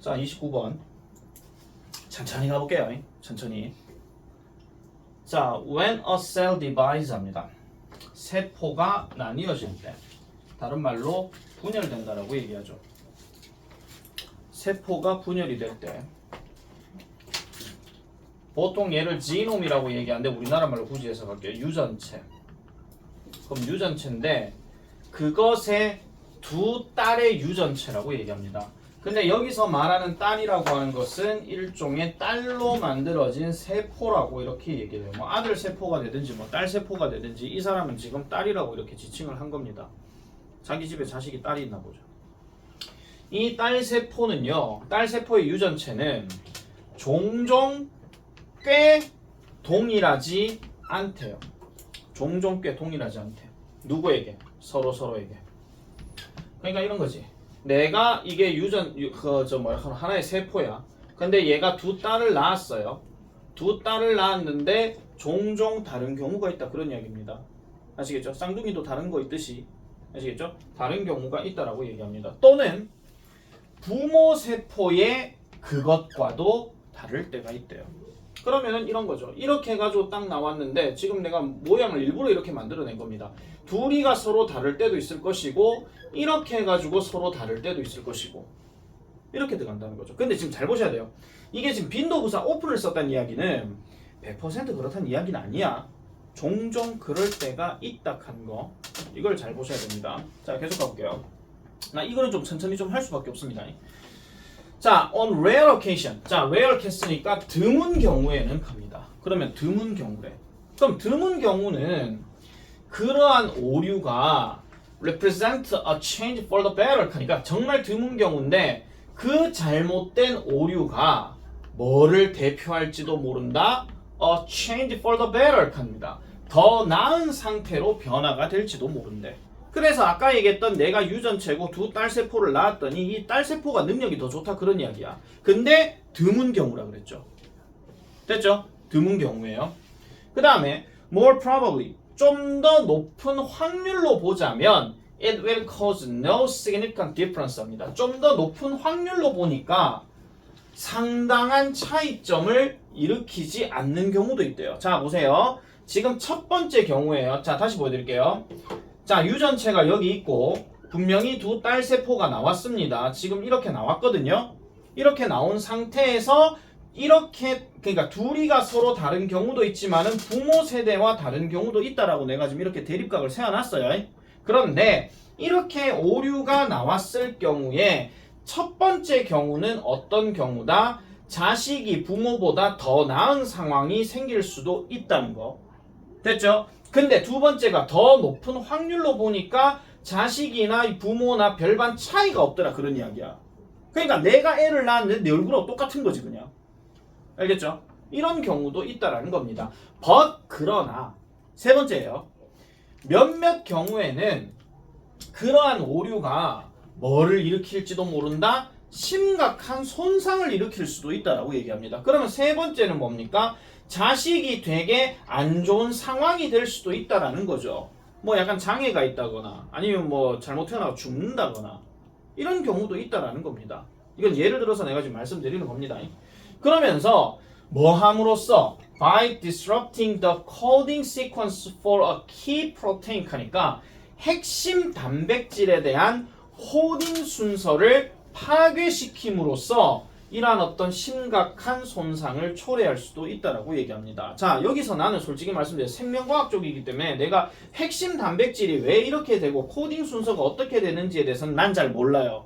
자, 29번. 천천히 가볼게요. 천천히. 자, when a cell divides 합니다. 세포가 나뉘어질 때. 다른 말로 분열된다라고 얘기하죠. 세포가 분열이 될 때. 보통 얘를 지놈이라고 얘기하는데 우리나라 말로 굳이 해석할게요. 유전체. 그럼 유전체인데 그것의 두 딸의 유전체라고 얘기합니다. 근데 여기서 말하는 딸이라고 하는 것은 일종의 딸로 만들어진 세포라고 이렇게 얘기를 해요. 뭐 아들 세포가 되든지 뭐 딸 세포가 되든지 이 사람은 지금 딸이라고 이렇게 지칭을 한 겁니다. 자기 집에 자식이 딸이 있나 보죠. 이 딸 세포는요. 딸 세포의 유전체는 종종 꽤 동일하지 않대요. 종종 꽤 동일하지 않대요. 누구에게? 서로 서로에게. 그러니까 이런 거지. 내가 이게 유전 그저 뭐야 하나의 세포야. 근데 얘가 두 딸을 낳았어요. 두 딸을 낳았는데 종종 다른 경우가 있다 그런 이야기입니다. 아시겠죠? 쌍둥이도 다른 거 있듯이 아시겠죠? 다른 경우가 있다라고 얘기합니다. 또는 부모 세포의 그것과도 다를 때가 있대요. 그러면은 이런 거죠. 이렇게 해가지고 딱 나왔는데 지금 내가 모양을 일부러 이렇게 만들어낸 겁니다. 둘이가 서로 다를 때도 있을 것이고 이렇게 해가지고 서로 다를 때도 있을 것이고 이렇게 들어간다는 거죠. 근데 지금 잘 보셔야 돼요. 이게 지금 빈도 부사 오픈을 썼다는 이야기는 100% 그렇다는 이야기는 아니야. 종종 그럴 때가 있다 한 거. 이걸 잘 보셔야 됩니다. 자 계속 가볼게요. 나 이거는 좀 천천히 좀 할 수밖에 없습니다. 자, on rare occasion. 자, rare 했으니까 드문 경우에는 갑니다. 그러면 드문 경우래. 그럼 드문 경우는 그러한 오류가 represent a change for the better. 그러니까 정말 드문 경우인데 그 잘못된 오류가 뭐를 대표할지도 모른다. a change for the better. 합니다. 더 나은 상태로 변화가 될지도 모른대. 그래서 아까 얘기했던 내가 유전체고 두 딸세포를 낳았더니 이 딸세포가 능력이 더 좋다 그런 이야기야. 근데 드문 경우라 그랬죠. 됐죠? 드문 경우예요. 그 다음에 more probably 좀 더 높은 확률로 보자면 it will cause no significant difference 합니다. 좀 더 높은 확률로 보니까 상당한 차이점을 일으키지 않는 경우도 있대요. 자, 보세요. 지금 첫 번째 경우에요. 자, 다시 보여드릴게요. 자, 유전체가 여기 있고 분명히 두 딸 세포가 나왔습니다. 지금 이렇게 나왔거든요. 이렇게 나온 상태에서 이렇게 그러니까 둘이가 서로 다른 경우도 있지만은 부모 세대와 다른 경우도 있다라고 내가 지금 이렇게 대립각을 세워놨어요. 그런데 이렇게 오류가 나왔을 경우에 첫 번째 경우는 어떤 경우다? 자식이 부모보다 더 나은 상황이 생길 수도 있다는 거. 됐죠? 근데 두 번째가 더 높은 확률로 보니까 자식이나 부모나 별반 차이가 없더라 그런 이야기야. 그러니까 내가 애를 낳았는데 내 얼굴하고 똑같은 거지 그냥. 알겠죠? 이런 경우도 있다라는 겁니다. but 그러나 세 번째예요. 몇몇 경우에는 그러한 오류가 뭐를 일으킬지도 모른다. 심각한 손상을 일으킬 수도 있다라고 얘기합니다. 그러면 세 번째는 뭡니까? 자식이 되게 안 좋은 상황이 될 수도 있다라는 거죠. 뭐 약간 장애가 있다거나 아니면 뭐 잘못 태어나고 죽는다거나 이런 경우도 있다라는 겁니다. 이건 예를 들어서 내가 지금 말씀드리는 겁니다. 그러면서 뭐 함으로써 by disrupting the coding sequence for a key protein 하니까 핵심 단백질에 대한 코딩 순서를 파괴시킴으로써 이러한 어떤 심각한 손상을 초래할 수도 있다라고 얘기합니다. 자, 여기서 나는 솔직히 말씀드려 생명과학 쪽이기 때문에 내가 핵심 단백질이 왜 이렇게 되고 코딩 순서가 어떻게 되는지에 대해서는 난 잘 몰라요.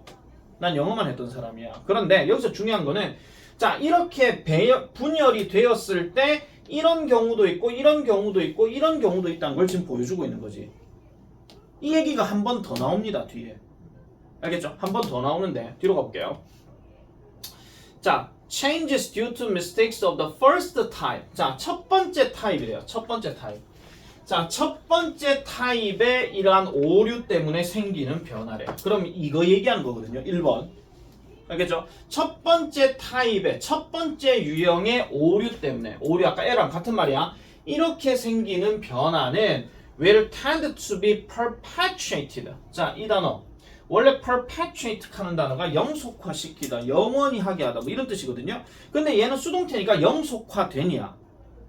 난 영어만 했던 사람이야. 그런데 여기서 중요한 거는 자, 이렇게 배열, 분열이 되었을 때 이런 경우도 있고 이런 경우도 있고 이런 경우도 있다는 걸 지금 보여주고 있는 거지. 이 얘기가 한 번 더 나옵니다, 뒤에. 알겠죠? 한 번 더 나오는데 뒤로 가볼게요. 자, changes due to mistakes of the first type. 자, 첫 번째 타입이래요. 첫 번째 타입. 자, 첫 번째 타입의 이러한 오류 때문에 생기는 변화래. 그럼 이거 얘기하는 거거든요. 1번. 알겠죠? 첫 번째 타입의 첫 번째 유형의 오류 때문에 오류 아까 L랑 같은 말이야. 이렇게 생기는 변화는 will tend to be perpetuated. 자, 이 단어 원래 perpetuate 하는 단어가 영속화시키다, 영원히 하게 하다 뭐 이런 뜻이거든요. 근데 얘는 수동태니까 영속화되냐?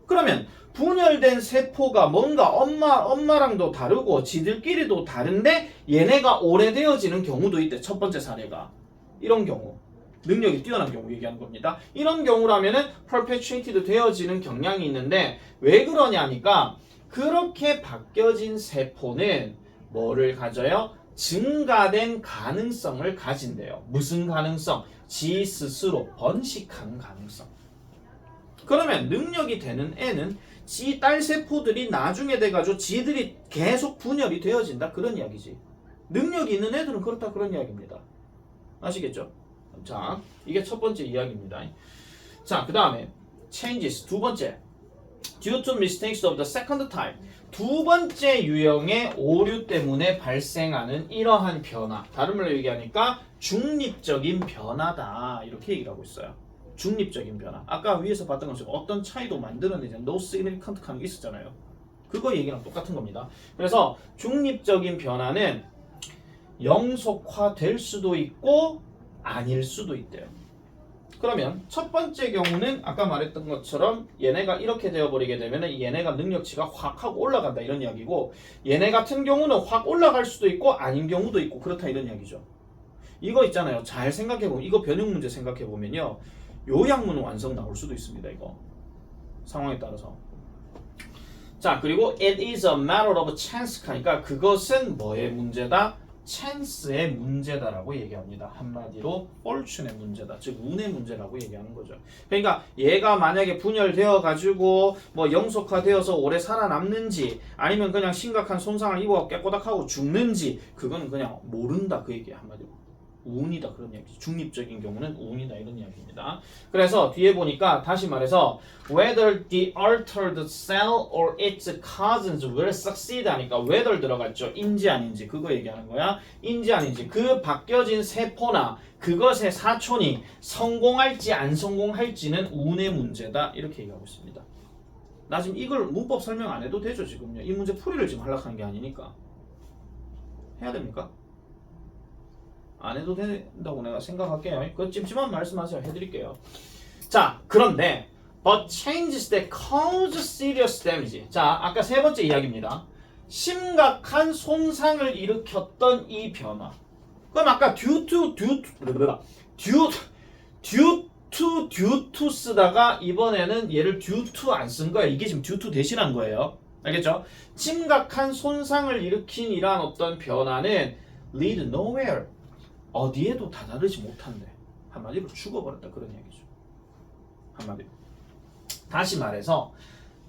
그러면 분열된 세포가 뭔가 엄마 엄마랑도 다르고 지들끼리도 다른데 얘네가 오래되어지는 경우도 있대. 첫 번째 사례가 이런 경우. 능력이 뛰어난 경우 얘기하는 겁니다. 이런 경우라면은 perpetuated 되어지는 경향이 있는데 왜 그러냐니까 그렇게 바뀌어진 세포는 뭐를 가져요? 증가된 가능성을 가진대요. 무슨 가능성? 지 스스로 번식하는 가능성. 그러면 능력이 되는 애는 지 딸 세포들이 나중에 돼가지고 지들이 계속 분열이 되어진다 그런 이야기지. 능력이 있는 애들은 그렇다 그런 이야기입니다. 아시겠죠? 자, 이게 첫 번째 이야기입니다. 자, 그 다음에 changes 두 번째 due to mistakes of the second type 두 번째 유형의 오류 때문에 발생하는 이러한 변화 다른 말로 얘기하니까 중립적인 변화다 이렇게 얘기를 하고 있어요. 중립적인 변화. 아까 위에서 봤던 것처럼 어떤 차이도 만들어내지 no significant 하는 게 있었잖아요. 그거 얘기랑 똑같은 겁니다. 그래서 중립적인 변화는 영속화될 수도 있고 아닐 수도 있대요. 그러면 첫 번째 경우는 아까 말했던 것처럼 얘네가 이렇게 되어버리게 되면 얘네가 능력치가 확 하고 올라간다 이런 이야기고 얘네 같은 경우는 확 올라갈 수도 있고 아닌 경우도 있고 그렇다 이런 이야기죠. 이거 있잖아요. 잘 생각해보면 이거 변형 문제 생각해보면요. 요 약문 완성 나올 수도 있습니다. 이거 상황에 따라서. 자 그리고 it is a matter of chance 하니까 그것은 뭐의 문제다? 찬스의 문제다라고 얘기합니다. 한마디로 fortune의 문제다. 즉 운의 문제라고 얘기하는 거죠. 그러니까 얘가 만약에 분열되어 가지고 뭐 영속화되어서 오래 살아남는지 아니면 그냥 심각한 손상을 입어 깨꼬닥하고 죽는지 그건 그냥 모른다 그 얘기야 한마디로. 운이다 그런 이야기죠. 중립적인 경우는 운이다 이런 이야기입니다. 그래서 뒤에 보니까 다시 말해서 whether the altered cell or its cousins will succeed 하니까 whether 들어갔죠. 인지 아닌지 그거 얘기하는 거야. 인지 아닌지 그 바뀌어진 세포나 그것의 사촌이 성공할지 안 성공할지는 운의 문제다 이렇게 얘기하고 있습니다. 나 지금 이걸 문법 설명 안 해도 되죠 지금요. 이 문제 풀이를 지금 하려고 하는 게 아니니까 해야 됩니까? 안 해도 된다고 내가 생각할게요. 그 찜찜한 말씀하세요. 해드릴게요. 자, 그런데 but changes that cause serious damage. 자, 아까 세 번째 이야기입니다. 심각한 손상을 일으켰던 이 변화. 그럼 아까 due to due to due due to due to 쓰다가 이번에는 얘를 due to 안 쓴 거예요. 이게 지금 due to 대신한 거예요. 알겠죠? 심각한 손상을 일으킨 이러한 어떤 변화는 lead nowhere. 어디에도 다다르지 못한대. 한마디로 죽어버렸다 그런 얘기죠. 한마디로. 다시 말해서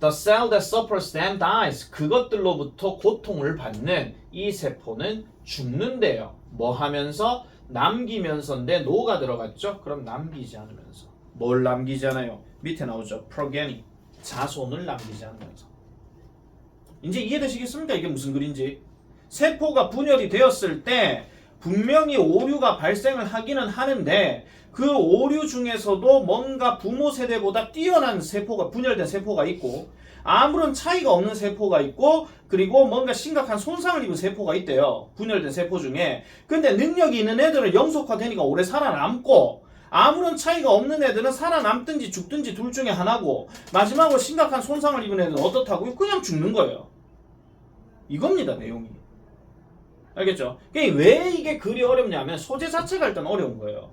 the cell that suffers them dies. 그것들로부터 고통을 받는 이 세포는 죽는데요. 뭐 하면서 남기면서인데 노가 들어갔죠? 그럼 남기지 않으면서. 뭘 남기지 않아요? 밑에 나오죠. progeny. 자손을 남기지 않으면서. 이제 이해되시겠습니까? 이게 무슨 글인지. 세포가 분열이 되었을 때 분명히 오류가 발생을 하기는 하는데 그 오류 중에서도 뭔가 부모 세대보다 뛰어난 세포가 분열된 세포가 있고 아무런 차이가 없는 세포가 있고 그리고 뭔가 심각한 손상을 입은 세포가 있대요. 분열된 세포 중에. 근데 능력이 있는 애들은 영속화되니까 오래 살아남고 아무런 차이가 없는 애들은 살아남든지 죽든지 둘 중에 하나고 마지막으로 심각한 손상을 입은 애들은 어떻다고요? 그냥 죽는 거예요. 이겁니다, 내용이. 알겠죠? 그러니까 왜 이게 글이 어렵냐면 소재 자체가 일단 어려운 거예요.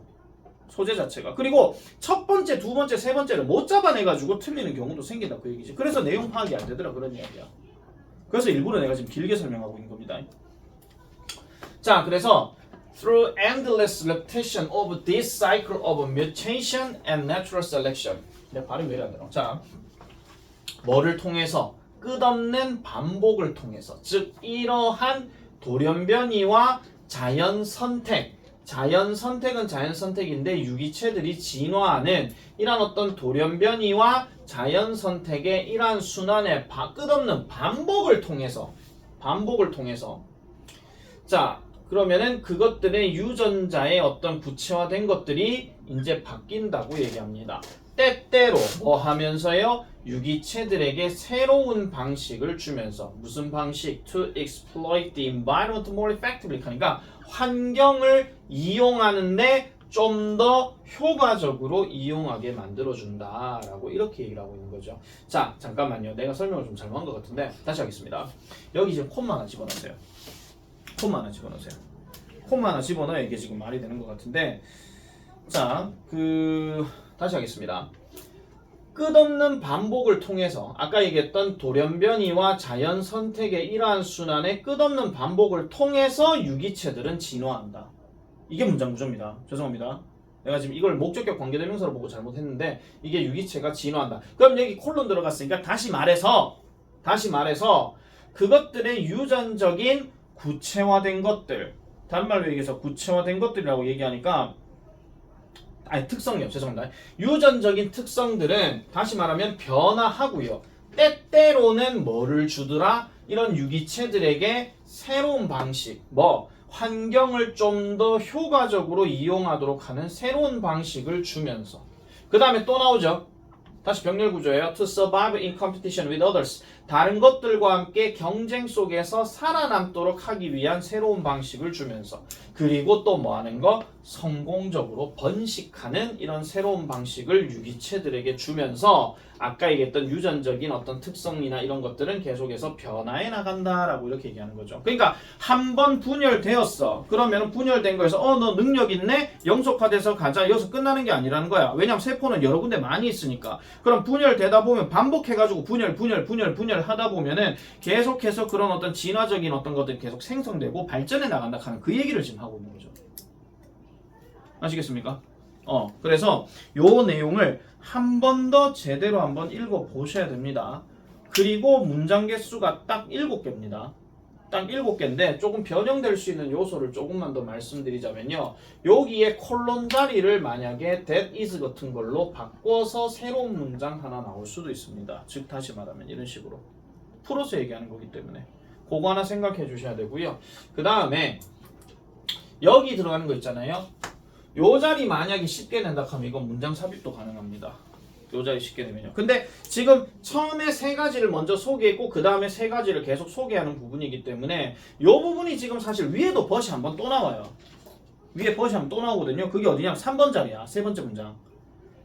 소재 자체가. 그리고 첫 번째, 두 번째, 세 번째를 못 잡아내가지고 틀리는 경우도 생긴다 그 얘기지. 그래서 내용 파악이 안 되더라 그런 이야기야. 그래서 일부러 내가 지금 길게 설명하고 있는 겁니다. 자, 그래서 through endless repetition of this cycle of mutation and natural selection. 내 발이 왜 이래? 자, 뭐를 통해서 끝없는 반복을 통해서 즉 이러한 돌연변이와 자연 선택 자연 선택은 자연 선택인데 유기체들이 진화하는 이러한 어떤 돌연변이와 자연 선택의 이러한 순환의 바- 끝없는 반복을 통해서 반복을 통해서 자 그러면은 그것들의 유전자의 어떤 구체화된 것들이 이제 바뀐다고 얘기합니다. 때때로 뭐 하면서요? 유기체들에게 새로운 방식을 주면서 무슨 방식? To exploit the environment more effectively 하니까 환경을 이용하는데 좀 더 효과적으로 이용하게 만들어준다라고 이렇게 얘기를 하고 있는 거죠. 자, 잠깐만요. 내가 설명을 좀 잘못한 것 같은데 다시 하겠습니다. 여기 이제 콤마 하나 집어넣으세요. 콤마 하나 집어넣으세요. 콤마 하나 집어넣어야 이게 지금 말이 되는 것 같은데 자, 그 다시 하겠습니다. 끝없는 반복을 통해서 아까 얘기했던 돌연변이와 자연 선택의 이러한 순환의 끝없는 반복을 통해서 유기체들은 진화한다. 이게 문장 구조입니다. 죄송합니다. 내가 지금 이걸 목적격 관계대명사로 보고 잘못했는데 이게 유기체가 진화한다. 그럼 여기 콜론 들어갔으니까 다시 말해서 다시 말해서 그것들의 유전적인 구체화된 것들 단말로 얘기해서 구체화된 것들이라고 얘기하니까 아니 특성이요. 죄송합니다. 유전적인 특성들은 다시 말하면 변화하고요. 때때로는 뭐를 주더라? 이런 유기체들에게 새로운 방식 뭐 환경을 좀 더 효과적으로 이용하도록 하는 새로운 방식을 주면서. 그 다음에 또 나오죠. 다시 병렬 구조예요. To survive in competition with others. 다른 것들과 함께 경쟁 속에서 살아남도록 하기 위한 새로운 방식을 주면서 그리고 또 뭐 하는 거? 성공적으로 번식하는 이런 새로운 방식을 유기체들에게 주면서 아까 얘기했던 유전적인 어떤 특성이나 이런 것들은 계속해서 변화해 나간다라고 이렇게 얘기하는 거죠. 그러니까 한 번 분열되었어. 그러면 분열된 거에서 어 너 능력 있네? 영속화돼서 가자. 여기서 끝나는 게 아니라는 거야. 왜냐면 세포는 여러 군데 많이 있으니까. 그럼 분열되다 보면 반복해가지고 분열, 분열, 분열, 분열 하다 보면은 계속해서 그런 어떤 진화적인 어떤 것들이 계속 생성되고 발전해 나간다 하는 그 얘기를 지금 하고 있는 거죠. 아시겠습니까? 어, 그래서 요 내용을 한 번 더 제대로 한번 읽어 보셔야 됩니다. 그리고 문장 개수가 딱 7개입니다. 딱 7개인데 조금 변형될 수 있는 요소를 조금만 더 말씀드리자면요. 여기에 콜론 자리를 만약에 that is 같은 걸로 바꿔서 새로운 문장 하나 나올 수도 있습니다. 즉 다시 말하면 이런 식으로 풀어서 얘기하는 거기 때문에 그거 하나 생각해 주셔야 되고요. 그 다음에 여기 들어가는 거 있잖아요. 요 자리 만약에 쉽게 낸다 하면 이건 문장 삽입도 가능합니다. 요 자리 쉽게 내면요. 근데 지금 처음에 세 가지를 먼저 소개했고 그 다음에 세 가지를 계속 소개하는 부분이기 때문에 요 부분이 지금 사실 위에도 벗이 한 번 또 나와요. 위에 벗이 한 번 또 나오거든요. 그게 어디냐? 3번 자리야. 세 번째 문장.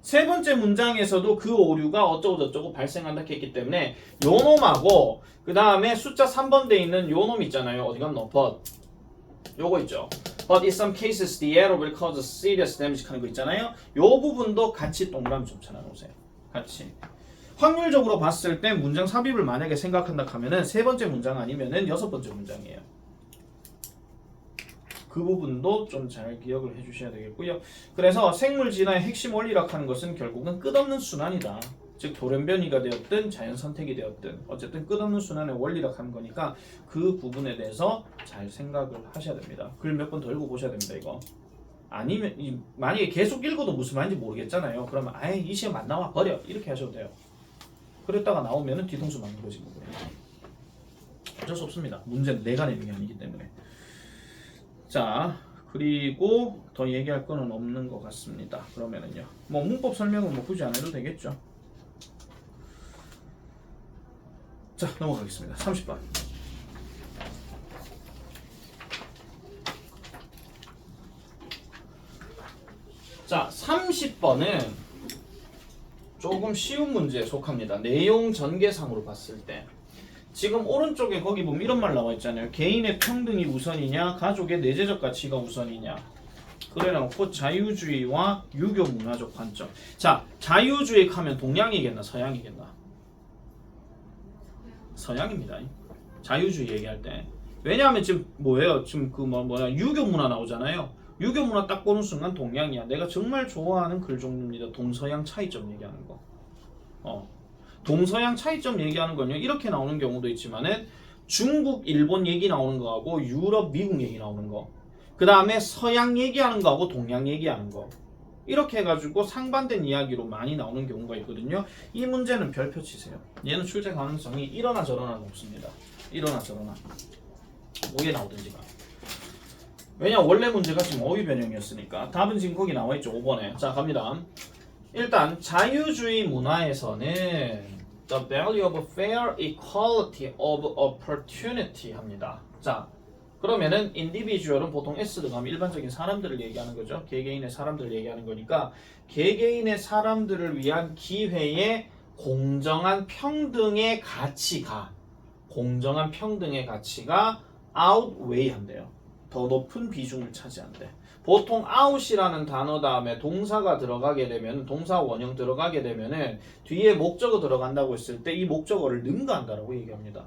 세 번째 문장에서도 그 오류가 어쩌고 저쩌고 발생한다 했기 때문에 요 놈하고 그 다음에 숫자 3번 돼 있는 요 놈 있잖아요. 어디 갔노? but 요거 있죠. But in some cases the error will cause serious damage 하는 거 있잖아요. 요 부분도 같이 동그라미 좀 쳐놔놓으세요. 같이. 확률적으로 봤을 때 문장 삽입을 만약에 생각한다 하면은 세 번째 문장 아니면은 여섯 번째 문장이에요. 그 부분도 좀 잘 기억을 해주셔야 되겠고요. 그래서 생물 진화의 핵심 원리라 하는 것은 결국은 끝없는 순환이다. 즉 돌연변이가 되었든 자연 선택이 되었든 어쨌든 끝없는 순환의 원리라 하는 거니까 그 부분에 대해서 잘 생각을 하셔야 됩니다. 글 몇 번 더 읽어 보셔야 됩니다. 이거. 아니면 이, 만약에 계속 읽어도 무슨 말인지 모르겠잖아요. 그러면 아예 이 시험 안 나와 버려 이렇게 하셔도 돼요. 그랬다가 나오면은 뒤통수 맞는 거지 뭐. 어쩔 수 없습니다. 문제는 내가 내는 게 아니기 때문에. 자 그리고 더 얘기할 거는 없는 것 같습니다. 그러면은요. 뭐 문법 설명은 뭐 굳이 안 해도 되겠죠. 자 넘어가겠습니다. 30번. 자 30번은 조금 쉬운 문제에 속합니다. 내용 전개상으로 봤을 때 지금 오른쪽에 거기 보면 이런 말 나와 있잖아요. 개인의 평등이 우선이냐, 가족의 내재적 가치가 우선이냐. 그래놓고 자유주의와 유교 문화적 관점. 자, 자유주의 하면 동양이겠나, 서양이겠나? 서양입니다. 자유주의 얘기할 때. 왜냐하면 지금 뭐예요? 지금 그 뭐 뭐야 유교 문화 나오잖아요. 유교 문화 딱 보는 순간 동양이야. 내가 정말 좋아하는 글 종류입니다. 동서양 차이점 얘기하는 거. 어. 동서양 차이점 얘기하는 건요. 이렇게 나오는 경우도 있지만은 중국, 일본 얘기 나오는 거하고 유럽, 미국 얘기 나오는 거. 그 다음에 서양 얘기하는 거하고 동양 얘기하는 거. 이렇게 해가지고 상반된 이야기로 많이 나오는 경우가 있거든요. 이 문제는 별표 치세요. 얘는 출제 가능성이 이러나 저러나 높습니다. 이러나 저러나. 뭐에 나오든지가. 왜냐 원래 문제가 지금 어휘 변형이었으니까 답은 지금 거기 나와 있죠 5번에 자 갑니다 일단 자유주의 문화에서는 the value of fair equality of opportunity 합니다. 자, 그러면은 individual은 보통 S 들어가면 일반적인 사람들을 얘기하는 거죠. 개개인의 사람들을 얘기하는 거니까 개개인의 사람들을 위한 기회의 공정한 평등의 가치가 공정한 평등의 가치가 outweigh 한대요. 더 높은 비중을 차지한대. 보통 out이라는 단어 다음에 동사가 들어가게 되면 동사 원형 들어가게 되면은 뒤에 목적어 들어간다고 했을 때 이 목적어를 능가한다라고 얘기합니다.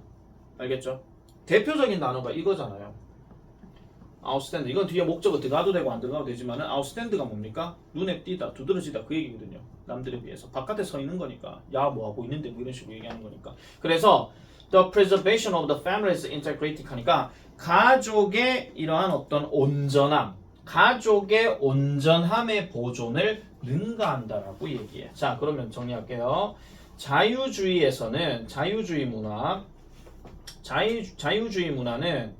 알겠죠? 대표적인 단어가 이거잖아요. 아웃스탠드 이건 뒤에 목적어 들어가도 되고 안 들어가도 되지만은 아웃스탠드가 뭡니까? 눈에 띄다, 두드러지다 그 얘기거든요. 남들에 비해서 바깥에 서 있는 거니까 야 뭐 하고 있는데 뭐 이런 식으로 얘기하는 거니까. 그래서 the preservation of the family's integrity 하니까 가족의 이러한 어떤 온전함, 가족의 온전함의 보존을 능가한다라고 얘기해. 자, 그러면 정리할게요. 자유주의에서는 자유주의 문화, 자유, 자유주의 문화는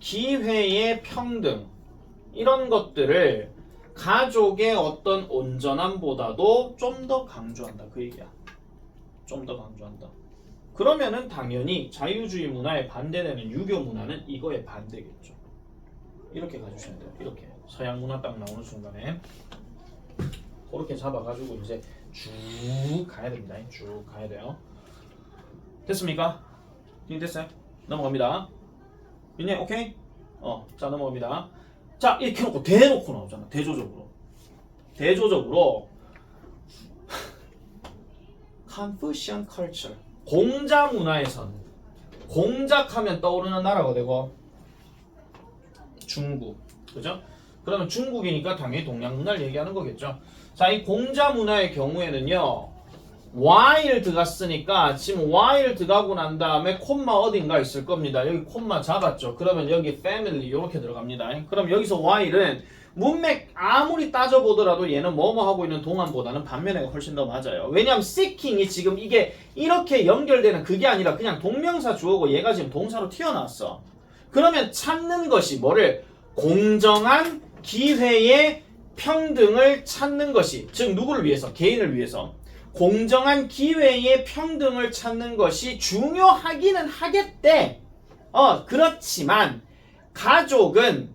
기회의 평등 이런 것들을 가족의 어떤 온전함보다도 좀 더 강조한다 그 얘기야. 좀 더 강조한다. 그러면은 당연히 자유주의 문화에 반대되는 유교 문화는 이거에 반대겠죠. 이렇게 가주셔야 돼요. 이렇게 서양 문화 딱 나오는 순간에 그렇게 잡아가지고 이제 쭉 가야 됩니다. 쭉 가야 돼요. 됐습니까? 됐어요? 넘어갑니다. 민네 오케이? 어, 자 넘어갑니다. 자 이렇게 놓고 대놓고 나오잖아. 대조적으로. 대조적으로 Confucian culture 공자 문화에서는 공작하면 떠오르는 나라가 되고 중국 그죠? 그러면 중국이니까 당연히 동양 문화를 얘기하는 거겠죠. 자, 이 공자 문화의 경우에는요. Y를 들어갔으니까 지금 Y를 들어가고 난 다음에 콤마 어딘가 있을 겁니다. 여기 콤마 잡았죠. 그러면 여기 family 이렇게 들어갑니다. 그럼 여기서 Y는 문맥 아무리 따져보더라도 얘는 뭐뭐 하고 있는 동안보다는 반면에가 훨씬 더 맞아요. 왜냐하면 seeking이 지금 이게 이렇게 연결되는 그게 아니라 그냥 동명사 주어고 얘가 지금 동사로 튀어나왔어. 그러면 찾는 것이 뭐를 공정한 기회의 평등을 찾는 것이 즉 누구를 위해서 개인을 위해서 공정한 기회의 평등을 찾는 것이 중요하기는 하겠대. 어 그렇지만 가족은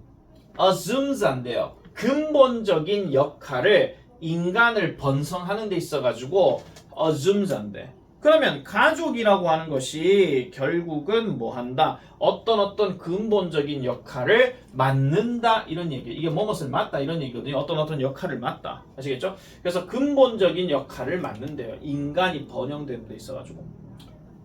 assumesan데요. 근본적인 역할을 인간을 번성하는 데 있어 가지고 assumesan데. 그러면 가족이라고 하는 것이 결국은 뭐 한다? 어떤 어떤 근본적인 역할을 맡는다 이런 얘기. 이게 뭐뭇을 맡다 이런 얘기거든요. 어떤 어떤 역할을 맡다. 아시겠죠? 그래서 근본적인 역할을 맡는데요. 인간이 번영되는 데 있어가지고.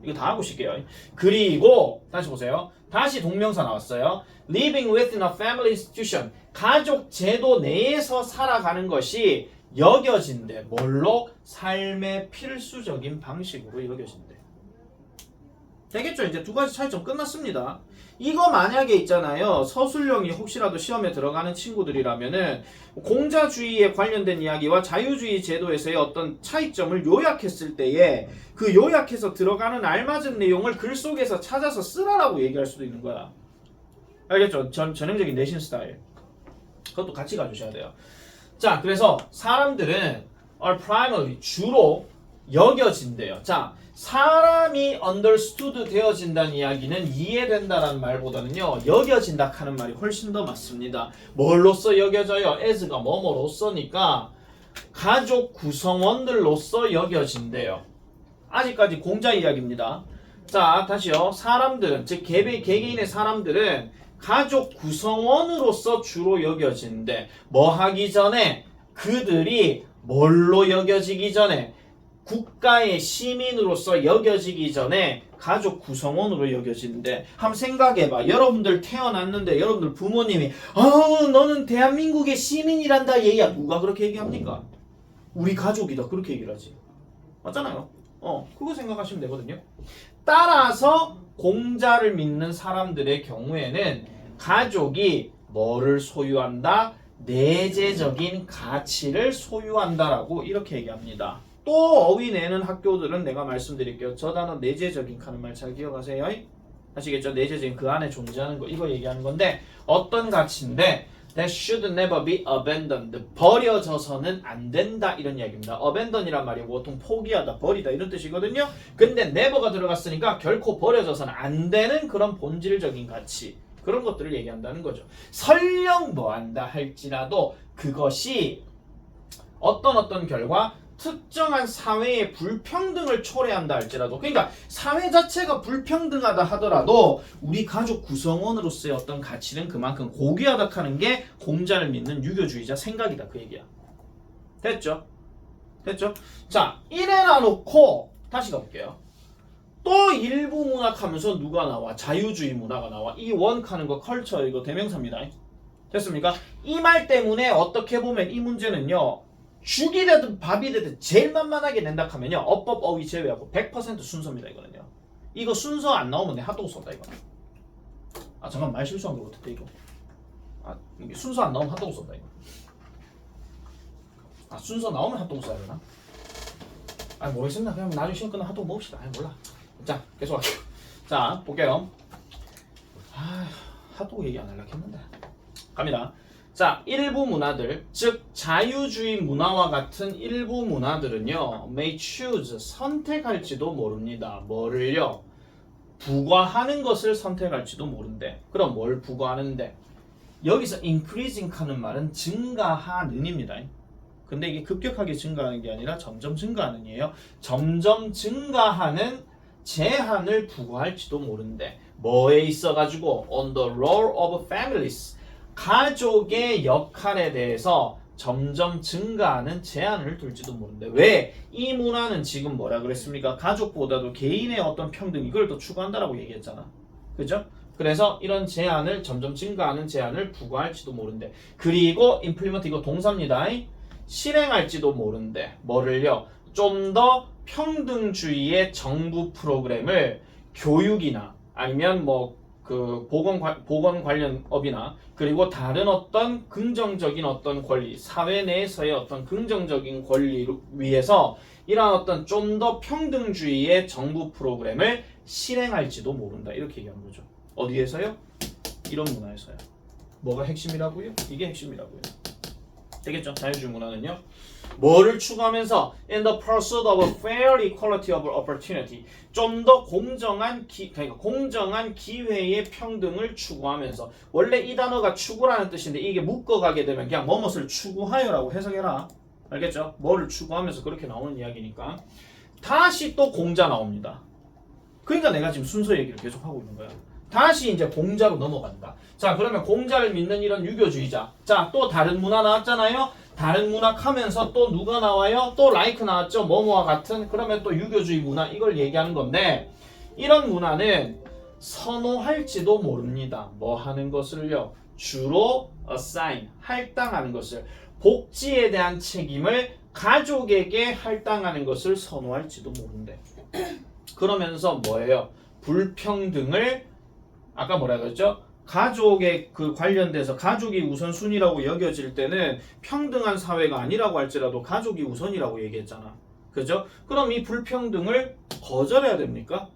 이거 다 하고 싶게요. 그리고 다시 보세요. 다시 동명사 나왔어요. Living within a family institution. 가족 제도 내에서 살아가는 것이 여겨진대. 뭘로? 삶의 필수적인 방식으로 여겨진대. 되겠죠? 이제 두 가지 차이점 끝났습니다. 이거 만약에 있잖아요. 서술형이 혹시라도 시험에 들어가는 친구들이라면은 공자주의에 관련된 이야기와 자유주의 제도에서의 어떤 차이점을 요약했을 때에 그 요약해서 들어가는 알맞은 내용을 글 속에서 찾아서 쓰라라고 얘기할 수도 있는 거야. 알겠죠? 전, 전형적인 내신 스타일. 그것도 같이 가주셔야 돼요. 자, 그래서 사람들은 are primarily 주로 여겨진대요. 자, 사람이 understood 되어진다는 이야기는 이해된다라는 말보다는요, 여겨진다 하는 말이 훨씬 더 맞습니다. 뭘로써 여겨져요? as가 뭐뭐로써니까 가족 구성원들로서 여겨진대요. 아직까지 공자 이야기입니다. 자, 다시요. 사람들은, 즉, 개개, 개개인의 사람들은 가족 구성원으로서 주로 여겨진대. 뭐 하기 전에 그들이 뭘로 여겨지기 전에? 국가의 시민으로서 여겨지기 전에 가족 구성원으로 여겨지는데 한번 생각해봐. 여러분들 태어났는데 여러분들 부모님이 어 너는 대한민국의 시민이란다. 얘기야. 누가 그렇게 얘기합니까? 우리 가족이다 그렇게 얘기를 하지. 맞잖아요. 어 그거 생각하시면 되거든요. 따라서 공자를 믿는 사람들의 경우에는 가족이 뭐를 소유한다 내재적인 가치를 소유한다라고 이렇게 얘기합니다. 또 어휘 내는 학교들은 내가 말씀드릴게요. 저 단어 내재적인 하는 말 잘 기억하세요. 아시겠죠? 내재적인 그 안에 존재하는 거 이거 얘기하는 건데 어떤 가치인데 that should never be abandoned. 버려져서는 안 된다 이런 이야기입니다. abandon이란 말이 보통 포기하다, 버리다 이런 뜻이거든요. 근데 never가 들어갔으니까 결코 버려져서는 안 되는 그런 본질적인 가치 그런 것들을 얘기한다는 거죠. 설령 뭐 한다 할지라도 그것이 어떤 어떤 결과 특정한 사회의 불평등을 초래한다 할지라도 그러니까 사회 자체가 불평등하다 하더라도 우리 가족 구성원으로서의 어떤 가치는 그만큼 고귀하다 하는 게 공자를 믿는 유교주의자 생각이다 그 얘기야 됐죠? 됐죠? 자 이래나 놓고 다시 가볼게요 또 일부 문학 하면서 누가 나와? 자유주의 문화가 나와. 이 원하는 거 컬처 이거 대명사입니다. 됐습니까? 이 말 때문에 어떻게 보면 이 문제는요 죽이 되든 밥이 되든 제일 만만하게 낸다 하면요 어법 어휘 제외하고 100% 순서입니다 이거는요. 이거 순서 안 나오면 내 핫도그 쏜다 이거 아 잠깐 말 실수한 거 같은데 이거. 아 이게 순서 안 나오면 핫도그 쏜다 이거. 아 순서 나오면 핫도그 쏴야 되나? 아 모르겠습니다. 그냥 나중에 시험 끝나면 핫도그 먹읍시다. 아 몰라 자 계속 할게요 자 볼게요 아 핫도그 얘기 안 하려고 했는데 갑니다 자, 일부 문화들, 즉 자유주의 문화와 같은 일부 문화들은요, may choose 선택할지도 모릅니다. 뭐를요? 부과하는 것을 선택할지도 모른대. 그럼 뭘 부과하는데? 여기서 increasing 하는 말은 증가하는입니다. 근데 이게 급격하게 증가하는 게 아니라 점점 증가하는이에요. 점점 증가하는 제한을 부과할지도 모른대. 뭐에 있어 가지고 on the role of families. 가족의 역할에 대해서 점점 증가하는 제한을 둘지도 모른대. 왜? 이 문화는 지금 뭐라 그랬습니까? 가족보다도 개인의 어떤 평등 이걸 더 추구한다라고 얘기했잖아. 그죠? 그래서 이런 제한을 점점 증가하는 제한을 부과할지도 모른대. 그리고 implement 이거 동사입니다. 실행할지도 모른대. 뭐를요? 좀 더 평등주의의 정부 프로그램을 교육이나 아니면 뭐 그 보건 관- 보건 관련 업이나 그리고 다른 어떤 긍정적인 어떤 권리, 사회 내에서의 어떤 긍정적인 권리를 위해서 이러한 어떤 좀 더 평등주의의 정부 프로그램을 실행할지도 모른다. 이렇게 얘기하는 거죠. 어디에서요? 이런 문화에서요. 뭐가 핵심이라고요? 이게 핵심이라고요. 되겠죠? 자유주의 문화는요. 뭐를 추구하면서 in the pursuit of a fair equality of opportunity 좀 더 공정한 기 그러니까 공정한 기회의 평등을 추구하면서 원래 이 단어가 추구라는 뜻인데 이게 묶어가게 되면 그냥 뭐뭇을 추구하여라고 해석해라 알겠죠? 뭐를 추구하면서 그렇게 나오는 이야기니까 다시 또 공자 나옵니다. 그러니까 내가 지금 순서 얘기를 계속 하고 있는 거야. 다시 이제 공자로 넘어간다. 자, 그러면 공자를 믿는 이런 유교주의자. 자, 또 다른 문화 나왔잖아요. 다른 문화 하면서 또 누가 나와요? 또 라이크 나왔죠. 뭐뭐와 같은. 그러면 또 유교주의 문화 이걸 얘기하는 건데 이런 문화는 선호할지도 모릅니다. 뭐 하는 것을요? 주로 assign 할당하는 것을 복지에 대한 책임을 가족에게 할당하는 것을 선호할지도 모른대. 그러면서 뭐예요? 불평등을 아까 뭐라 그랬죠? 가족에 그 관련돼서 가족이 우선순위라고 여겨질 때는 평등한 사회가 아니라고 할지라도 가족이 우선이라고 얘기했잖아. 그죠? 그럼 이 불평등을 거절해야 됩니까?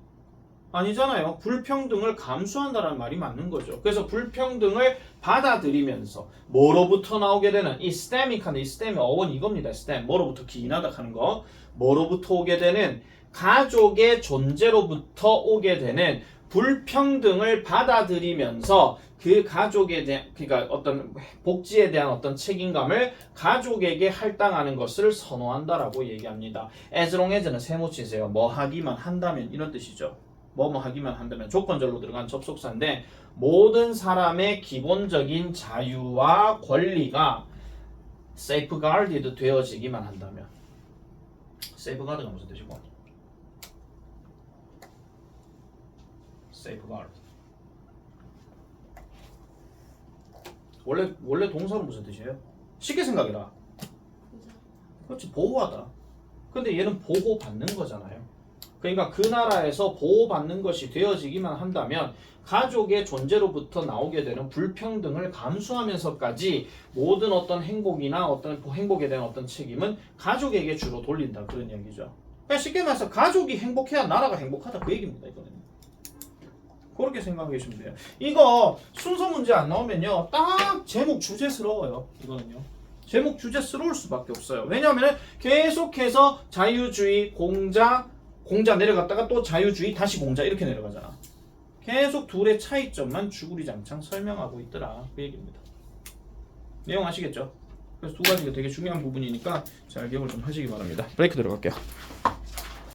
아니잖아요. 불평등을 감수한다는 말이 맞는 거죠. 그래서 불평등을 받아들이면서 뭐로부터 나오게 되는 이 스테믹한 이 스템의 어원 이겁니다. 스템 뭐로부터 기인하다 하는 거 뭐로부터 오게 되는 가족의 존재로부터 오게 되는 불평등을 받아들이면서 그 가족에 대한 그러니까 어떤 복지에 대한 어떤 책임감을 가족에게 할당하는 것을 선호한다라고 얘기합니다. as long as는 세모치세요. 뭐 하기만 한다면 이런 뜻이죠. 뭐뭐 하기만 한다면 조건절로 들어간 접속사인데 모든 사람의 기본적인 자유와 권리가 safeguarded 되어지기만 한다면 safeguard가 무슨 뜻이고? Safeguard 원래 원래 동사는 무슨 뜻이에요? 쉽게 생각해라. 그렇지 보호하다. 근데 얘는 보호받는 거잖아요. 그러니까 그 나라에서 보호받는 것이 되어지기만 한다면 가족의 존재로부터 나오게 되는 불평등을 감수하면서까지 모든 어떤 행복이나 어떤 행복에 대한 어떤 책임은 가족에게 주로 돌린다 그런 얘기죠. 그러니까 쉽게 말해서 가족이 행복해야 나라가 행복하다 그 얘기입니다 이거는. 그렇게 생각해 주시면 돼요. 이거 순서 문제 안 나오면요. 딱 제목 주제스러워요. 이거는요. 제목 주제스러울 수밖에 없어요. 왜냐하면 계속해서 자유주의, 공자, 공자 내려갔다가 또 자유주의, 다시 공자 이렇게 내려가잖아. 계속 둘의 차이점만 주구리장창 설명하고 있더라. 그 얘기입니다. 내용 아시겠죠? 그래서 두 가지가 되게 중요한 부분이니까 잘 기억을 좀 하시기 바랍니다. 브레이크 들어갈게요.